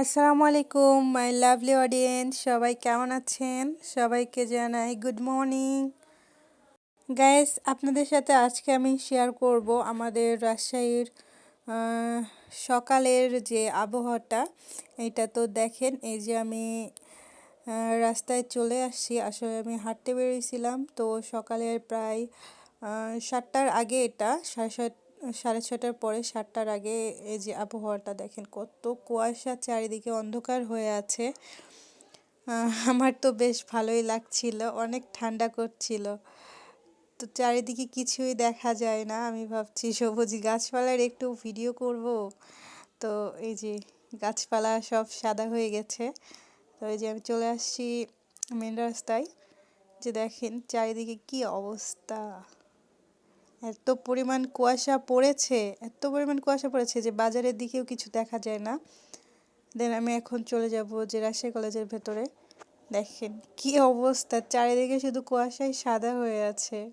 আসসালামু আলাইকুম my lovely audience সবাই কেমন আছেন? সবাইকে জানাই গুড মর্নিং গাইস আপনাদের সাথে আজকে আমি শেয়ার করব আমাদের রাজশাহীর সকালের যে আবহাওয়াটা, এটা তো দেখেন, এই যে আমি রাস্তায় চলে আসছি, আসলে আমি হাঁটতে বেরিয়েছিলাম, তো সকালের প্রায় সাতটার আগে এটা, সাড়ে সাত সাড়ে ছটার পরে, সাতটার আগে এই যে আবহাওয়াটা দেখেন, কত কুয়াশা চারিদিকে অন্ধকার হয়ে আছে। আমার তো বেশ ভালোই লাগছিল, অনেক ঠান্ডা করছিল। তো চারিদিকে কিছুই দেখা যায় না, আমি ভাবছি সবুজ গাছপালার একটু ভিডিও করব। তো এই যে গাছপালা সব সাদা হয়ে গেছে। তো এই যে আমি চলে আসছি মেন রাস্তায়। যে দেখেন চারিদিকে কি অবস্থা। এত পরিমাণ কুয়াশা পড়েছে, এত পরিমাণ কুয়াশা পড়েছে যে বাজারের দিকেও কিছু দেখা যায় না। দেন আমি এখন চলে যাব যে রাজশাহী কলেজের ভেতরে। দেখেন কি অবস্থা, চারিদিকে শুধু কুয়াশায় সাদা হয়ে আছে।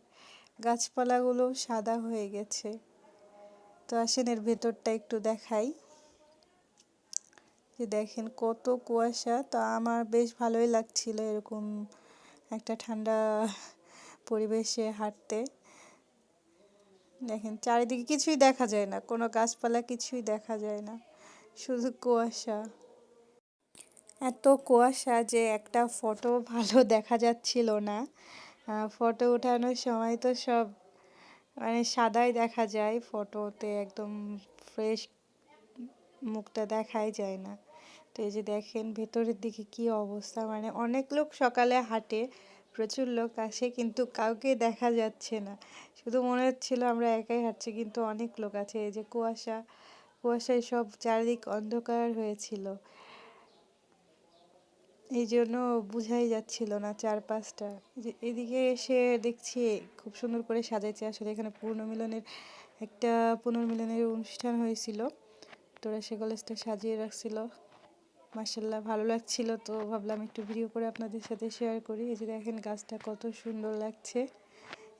গাছপালাগুলো সাদা হয়ে গেছে। তো আসেন এর ভেতরটা একটু দেখাই। যে দেখেন কত কুয়াশা, তো আমার বেশ ভালোই লাগছিল এরকম একটা ঠান্ডা পরিবেশে হাঁটতে। দেখেন, চারিদিকে কিছুই দেখা যায় না, কোনো গাছপালা কিছুই দেখা যায় না, শুধু কুয়াশা। এত কুয়াশা যে একটা ফটো ভালো দেখা যাচ্ছিল না। ফটো ওঠানোর সময় তো সব মানে সাদাই দেখা যায় ফটোতে একদম ফ্রেশ মুখটা দেখাই যায় না। তো এই যে দেখেন, ভেতরের দিকে কি অবস্থা মানে অনেক লোক সকালে হাঁটে প্রচুর লোক আসে কিন্তু কাউকে দেখা যাচ্ছে না। শুধু মনে হচ্ছিল আমরা একাই হাঁটছি কিন্তু অনেক লোক আছে। এই যে কুয়াশা, কুয়াশায় সব চারিদিক অন্ধকার হয়েছিল। এই জন্য বুঝাই যাচ্ছিল না চারপাশটা। এদিকে এসে দেখছি খুব সুন্দর করে সাজাইছে। আসলে এখানে পুনর্মিলনের একটা পুনর্মিলনের অনুষ্ঠান হয়েছিল। তোরা সে কলেজটা সাজিয়ে রাখছিল। মার্শাল্লাহ ভালো লাগছিল। তো ভাবলাম একটু ভিডিও করে আপনাদের সাথে শেয়ার করি। এই যে দেখেন গাছটা কত সুন্দর লাগছে।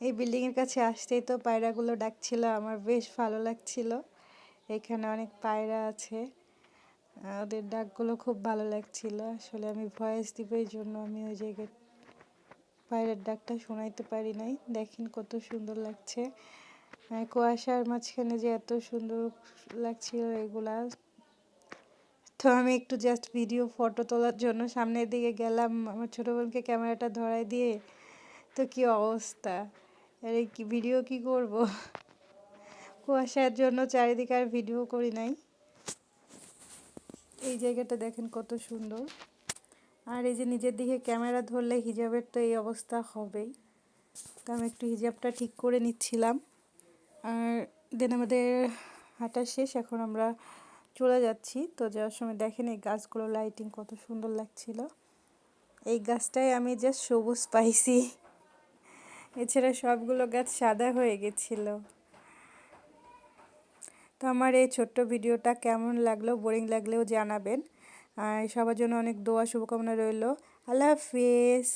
এই বিল্ডিংয়ের কাছে আসতেই তো পায়রাগুলো ডাকছিল, আমার বেশ ভালো লাগছিল। এখানে অনেক পায়রা আছে। ওদের ডাকগুলো খুব ভালো লাগছিল। আসলে আমি ভয়েস দিব এই জন্য আমি ওই জায়গায় পায়রার ডাকটা শোনাইতে পারি নাই। দেখেন কত সুন্দর লাগছে। কুয়াশার মাঝখানে যে এত সুন্দর লাগছিল এগুলা। তো আমি একটু জাস্ট ভিডিও ফটো তোলার জন্য সামনের দিকে গেলাম। আমার ছোটো বোনকে ক্যামেরাটা ধরাই দিয়ে। তো কি অবস্থা? আরে কি ভিডিও কি করব? কুয়াশার জন্য চারিদিকে আর ভিডিও করি নাই। এই জায়গাটা দেখেন কত সুন্দর। আর এই যে নিজের দিকে ক্যামেরা ধরলে হিজাবের তো এই অবস্থা হবেই। তো আমি একটু হিজাবটা ঠিক করে নিচ্ছিলাম। আর দেন আমাদের হাঁটা শেষ, এখন আমরা চলে যাচ্ছি। তো যাওয়ার সময় দেখেন এই গাছগুলো লাইটিং কত সুন্দর লাগছিল। এই গাছটাই আমি জাস্ট সবুজ পাইছি। এছাড়া সবগুলো গাছ সাদা হয়ে গেছিল। তো আমার এই ছোট্ট ভিডিওটা কেমন লাগল বোরিং লাগলেও জানাবেন। আর সবার জন্য অনেক দোয়া, শুভকামনা রইল। আল্লাহ হাফিজ।